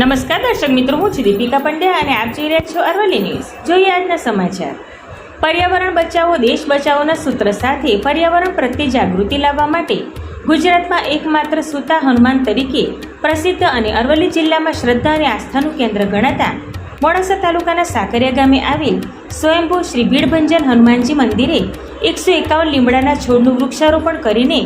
નમસ્કાર દર્શક મિત્રો, હું છું દીપિકા પંડ્યા અને આપ જોઈ રહ્યા છો અરવલ્લી ન્યૂઝ. જોઈએ આજના સમાચાર. પર્યાવરણ બચાવો, દેશ બચાવોના સૂત્ર સાથે પર્યાવરણ પ્રત્યે જાગૃતિ લાવવા માટે ગુજરાતમાં એકમાત્ર સુતા હનુમાન તરીકે પ્રસિદ્ધ અને અરવલ્લી જિલ્લામાં શ્રદ્ધા અને આસ્થાનું કેન્દ્ર ગણાતા મોડાસા તાલુકાના સાકરિયા ગામે આવેલ સ્વયંભૂ શ્રી ભીડભંજન હનુમાનજી મંદિરે એકસો એકાવન લીમડાના છોડનું વૃક્ષારોપણ કરીને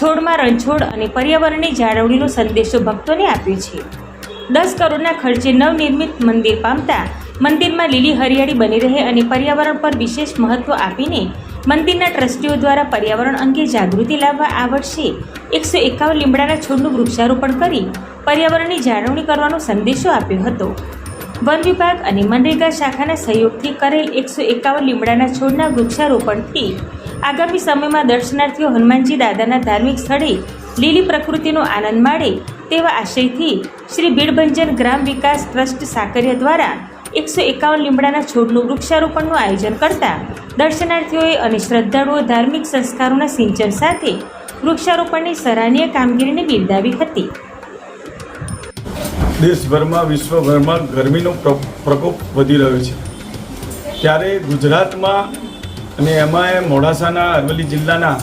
છોડમાં રણછોડ અને પર્યાવરણની જાળવણીનો સંદેશો ભક્તોને આપ્યો છે. દસ કરોડના ખર્ચે નવનિર્મિત મંદિર પામતા મંદિરમાં લીલી હરિયાળી બની રહે અને પર્યાવરણ પર વિશેષ મહત્વ આપીને મંદિરના ટ્રસ્ટીઓ દ્વારા પર્યાવરણ અંગે જાગૃતિ લાવવા આ વર્ષે એકસો એકાવન લીમડાના છોડનું વૃક્ષારોપણ કરી પર્યાવરણની જાળવણી કરવાનો સંદેશો આપ્યો હતો. વન વિભાગ અને મનરેગા શાખાના સહયોગથી કરેલ એકસો એકાવન લીમડાના છોડના વૃક્ષારોપણથી આગામી સમયમાં દર્શનાર્થીઓ હનુમાનજી દાદાના ધાર્મિક સ્થળે લીલી પ્રકૃતિનો આનંદ માણે તેવા આશયથી શ્રી ભીડભંજન ગ્રામ વિકાસ ટ્રસ્ટ સાકરિયા દ્વારા એકસો એકાવન લીમડાના છોડનું વૃક્ષારોપણનું આયોજન કરતા દર્શનાર્થીઓએ અને શ્રદ્ધાળુઓ ધાર્મિક સંસ્કારોના સિંચન સાથે વૃક્ષારોપણની સરાહનીય કામગીરીને બિરદાવી હતી. દેશભરમાં, વિશ્વભરમાં ગરમીનો પ્ર- પ્રકોપ વધી રહ્યો છે. ત્યારે ગુજરાતમાં અને એમાં મોડાસાના અરવલ્લી જિલ્લાના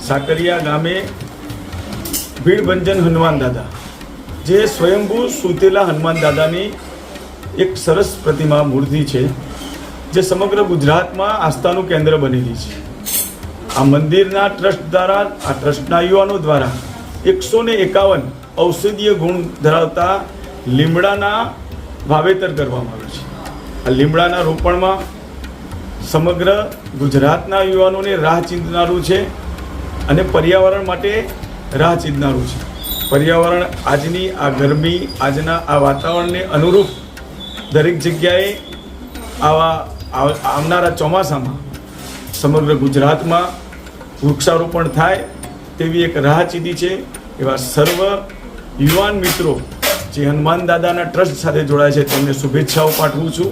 સાકરિયા ગામે ભીડભંજન હનુમાન દાદા જે સ્વયંભૂ સૂતેલા હનુમાન દાદાની એક સરસ પ્રતિમા મૂર્તિ છે, જે સમગ્ર ગુજરાતમાં આસ્થાનું કેન્દ્ર બનેલી છે. આ મંદિરના ટ્રસ્ટ દ્વારા, આ ટ્રસ્ટના યુવાનો દ્વારા એકસો ને એકાવન ઔષધીય ગુણ ધરાવતા લીમડાના વાવેતર કરવામાં આવ્યું છે. આ લીમડાના રોપણમાં સમગ્ર ગુજરાતના યુવાનોને રાહ ચીંધનારું છે અને પર્યાવરણ માટે રાહ ચીંધનારું છે. પર્યાવરણ આજની આ ગરમી, આજના આ વાતાવરણને અનુરૂપ દરેક જગ્યાએ આવા આવનારા ચોમાસામાં સમગ્ર ગુજરાતમાં વૃક્ષારોપણ થાય તેવી એક રાહ ચીધી છે એવા સર્વ યુવાન મિત્રો જે હનુમાન દાદાના ટ્રસ્ટ સાથે જોડાય છે, તેમને શુભેચ્છાઓ પાઠવું છું.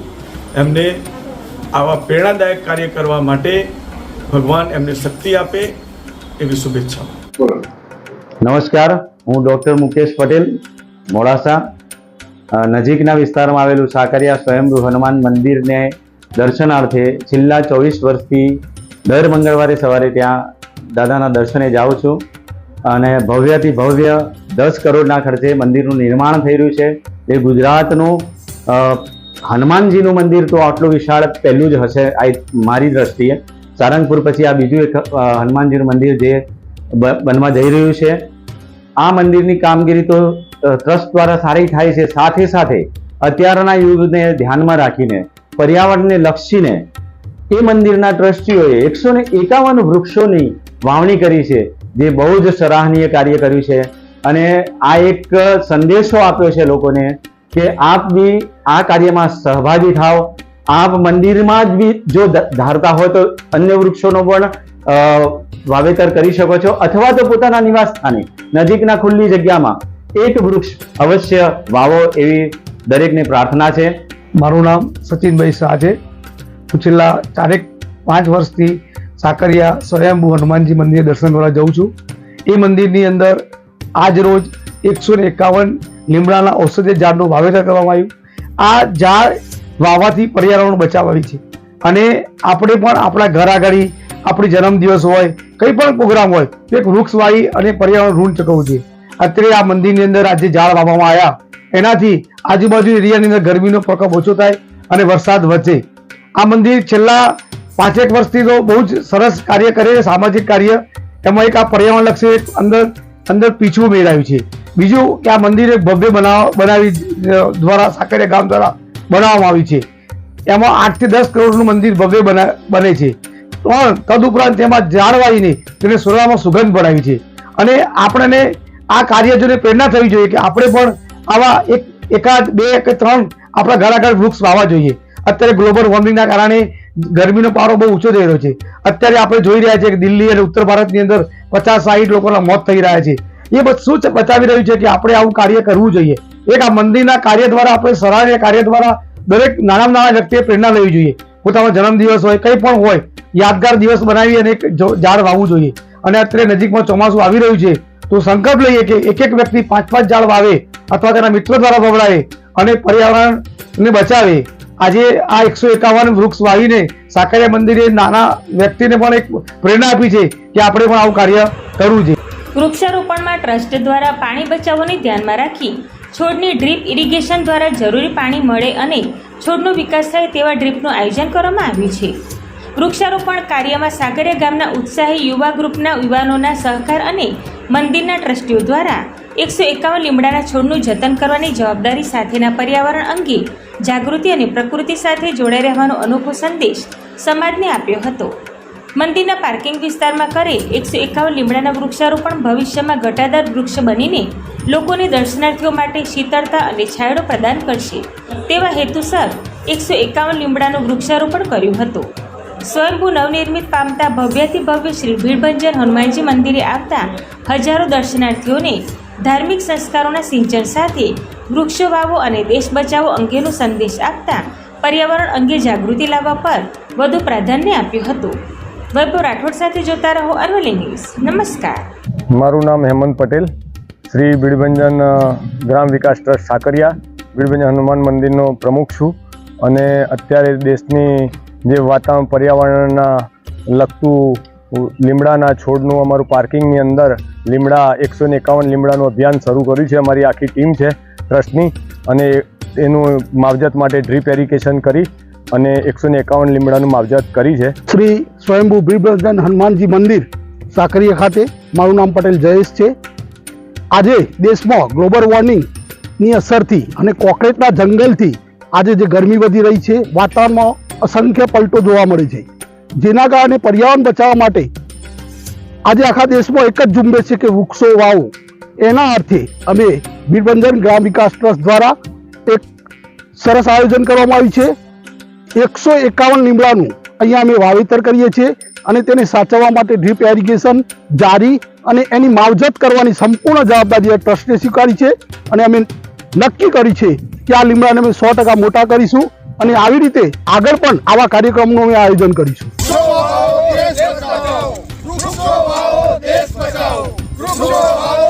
એમને આવા પ્રેરણાદાયક કાર્ય કરવા માટે ભગવાન એમને શક્તિ આપે એવી શુભેચ્છાઓ. નમસ્કાર. હું ડૉક્ટર મુકેશ પટેલ, મોડાસા નજીકના વિસ્તારમાં આવેલું સાકરિયા સ્વયંભૂ હનુમાન મંદિરને દર્શનાર્થે છેલ્લા ચોવીસ વર્ષથી દર મંગળવારે સવારે ત્યાં દાદાના દર્શને જાઉં છું અને ભવ્યથી ભવ્ય દસ કરોડના ખર્ચે મંદિરનું નિર્માણ થઈ રહ્યું છે. એ ગુજરાતનું હનુમાનજીનું મંદિર તો આટલું વિશાળ પહેલું જ હશે આઈ, મારી દ્રષ્ટિએ. સારંગપુર પછી આ બીજું એક હનુમાનજીનું મંદિર જે બનવા જઈ રહ્યું છે. આ મંદિરની કામગીરી તો ટ્રસ્ટ દ્વારા સારી થાય છે. સાથે સાથે અત્યારના યુગને ધ્યાનમાં રાખીને, પર્યાવરણને લક્ષીને એ મંદિરના ટ્રસ્ટીઓએ એકસો ને એકાવન વૃક્ષોની વાવણી કરી છે, જે બહુ જ સરાહનીય કાર્ય કર્યું છે. અને આ એક સંદેશો આપ્યો છે લોકોને કે આપ બી આ કાર્યમાં સહભાગી થાઓ. આપ મંદિરમાં જ બી જો ધારતા હોય તો અન્ય વૃક્ષોનો પણ વાવેતર કરી શકો છો અથવા તો પોતાના નિવાસ સ્થાને, નજીકના ખુલ્લી જગ્યામાં એક વૃક્ષ અવશ્ય વાવો એવી દરેકને પ્રાર્થના છે. મારું નામ સચિનભાઈ શાહ છે. હું છેલ્લા ચારેક પાંચ વર્ષથી સાકરિયા સ્વયંભૂ હનુમાનજી મંદિરે દર્શન કરવા જઉં છું. એ મંદિરની અંદર આજ રોજ એકસો ને એકાવન લીમડાના ઔષધીય ઝાડનું વાવેતર કરવામાં આવ્યું. આ ઝાડ વાવવાથી પર્યાવરણ બચાવવાની છે. અને આપણે પણ આપણા ઘર આગળ આપણી જન્મદિવસ હોય, કંઈ પણ પ્રોગ્રામ હોય, તો એક વૃક્ષ વાવી અને પર્યાવરણ ઋણ ચૂકવવું જોઈએ. અત્યારે આ મંદિરની અંદર આજે ઝાડ વાવવામાં આવ્યા. એનાથી આજુબાજુ એરિયાની અંદર ગરમીનો પ્રકોપ ઓછો થાય અને વરસાદ વધે. આ મંદિર છેલ્લા પાંચેક વર્ષથી તો બહુ જ સરસ કાર્ય કરે છે, સામાજિક કાર્ય. એમાં એક આ પર્યાવરણલક્ષી એક અંદર અંદર પીછું મેળવ્યું છે. બીજું કે આ મંદિર એક ભવ્ય બનાવ, બનાવી દ્વારા, સાકરિયા ગામ દ્વારા બનાવવામાં આવ્યું છે. એમાં આઠથી દસ કરોડનું મંદિર ભવ્ય બને છે. પણ તદુપરાંત તેમાં વાવીને તેને સોનામાં સુગંધ પડાવી છે. અને આપણને આ કાર્ય જોઈને પ્રેરણા થવી જોઈએ કે આપણે પણ આવા એક, એકાદ, બે કે ત્રણ આપણા ઘર આગળ વૃક્ષ વાવવા જોઈએ. અત્યારે ગ્લોબલ વોર્મિંગના કારણે ગરમીનો પારો બહુ ઊંચો થઈ રહ્યો છે. અત્યારે આપણે જોઈ રહ્યા છીએ કે દિલ્હી અને ઉત્તર ભારતની અંદર પચાસ, સાહીઠ લોકોના મોત થઈ રહ્યા છે. એ બધું જ બતાવી રહ્યું છે કે આપણે આવું કાર્ય કરવું જોઈએ? એક આ મંદિરના કાર્ય દ્વારા આપણે સરાહનીય કાર્ય દ્વારા દરેક નાના નાના વ્યક્તિએ પ્રેરણા લેવી જોઈએ. પોતાનો જન્મદિવસ હોય, કંઈ પણ હોય યાદગાર દિવસ બનાવી અને ઝાડ વાવવું જોઈએ. અને અત્યારે નજીકમાં ચોમાસું આવી રહ્યું છે, તો સંકલ્પ લઈએ કે એક એક વ્યક્તિ પાંચ પાંચ ઝાડ વાવે અથવા તેના મિત્ર દ્વારા વવડાવે અને પર્યાવરણને બચાવે. આજે આ એકસો એકાવન વૃક્ષ વાવીને સાકરિયા મંદિરે નાના વ્યક્તિને પણ એક પ્રેરણા આપી છે કે આપણે પણ આવું કાર્ય કરવું જોઈએ. વૃક્ષારોપણમાં ટ્રસ્ટ દ્વારા પાણી બચાવોને ધ્યાનમાં રાખી, છોડની ડ્રીપ ઇરિગેશન દ્વારા જરૂરી પાણી મળે અને છોડનો વિકાસ થાય તેવા ડ્રીપનું આયોજન કરવામાં આવ્યું છે. વૃક્ષારોપણ કાર્યમાં સાગરિયા ગામના ઉત્સાહી યુવા ગ્રુપના યુવાનોના સહકાર અને મંદિરના ટ્રસ્ટીઓ દ્વારા એકસો એકાવન લીમડાના છોડનું જતન કરવાની જવાબદારી સાથેના પર્યાવરણ અંગે જાગૃતિ અને પ્રકૃતિ સાથે જોડાઈ રહેવાનો અનોખો સંદેશ સમાજને આપ્યો હતો. મંદિરના પાર્કિંગ વિસ્તારમાં કરે એકસો એકાવન લીમડાના વૃક્ષારોપણ ભવિષ્યમાં ઘટાદાર વૃક્ષ બનીને લોકોને દર્શનાર્થીઓ માટે શીતળતા અને છાંયડો પ્રદાન કરશે તેવા હેતુસર એકસો એકાવન લીમડાનું વૃક્ષારોપણ કર્યું હતું. સ્વયંભૂ નવનિર્મિત પામતા ભવ્યથી ભવ્ય શ્રી ભીડભંજન હનુમાનજી મંદિરે આવતા હજારો દર્શનાર્થીઓને ધાર્મિક સંસ્કારોના સિંચન સાથે વૃક્ષો વાવો અને દેશ બચાવો અંગેનો સંદેશ આપતા પર્યાવરણ અંગે જાગૃતિ લાવવા પર વધુ પ્રાધાન્ય આપ્યું હતું. વૈભવ રાઠોડ સાથે જોતા રહો અરવલ્લી ન્યૂઝ. નમસ્કાર. મારું નામ હેમંત પટેલ. શ્રી બીડભંજન ગ્રામ વિકાસ ટ્રસ્ટ સાકરિયા. બીડભંજન હનુમાન મંદિરનો પ્રમુખ છું અને અત્યારે દેશની જે વાતાવરણ પર્યાવરણના લગતું લીમડાના છોડનું અમારું પાર્કિંગની અંદર લીમડા એકસો ને એકાવન લીમડાનું અભિયાન શરૂ કર્યું છે. અમારી આખી ટીમ છે ટ્રસ્ટની અને એનું માવજત માટે ડ્રીપ એરિગેશન કરી અને એકસો ને એકાવન લીમડાનું માવજત કરી છે. શ્રી સ્વયંભૂ ભીડભંજન હનુમાનજી મંદિર સાકરીયા ખાતે મારું નામ પટેલ જયેશ છે. આજે દેશમાં ગ્લોબલ વોર્મિંગની અસરથી અને કોકરેટના જંગલથી આજે જે ગરમી વધી રહી છે, વાતાવરણમાં અસંખ્ય પલટો જોવા મળે છે. જેના કારણે પર્યાવરણ બચાવવા માટે આજે આખા દેશમાં એક જ ઝુંબેશ છે કે વૃક્ષો, વાવો. એના અર્થે અમે બીરબંજન ગ્રામ વિકાસ ટ્રસ્ટ દ્વારા એક સરસ આયોજન કરવામાં આવ્યું છે. એકસો એકાવન લીમડાનું અહીંયા અમે વાવેતર કરીએ છીએ અને તેને સાચવવા માટે ડ્રીપ એરિગેશન જારી અને એની માવજત કરવાની સંપૂર્ણ જવાબદારી આ ટ્રસ્ટે સ્વીકારી છે. અને અમે નક્કી કરી છે કે આ લીમડાને અમે સો ટકા મોટા કરીશું. અને આવી રીતે આગળ પણ આવા કાર્યક્રમનું અમે આયોજન કરીશું. દેશ બચાવો. દેશ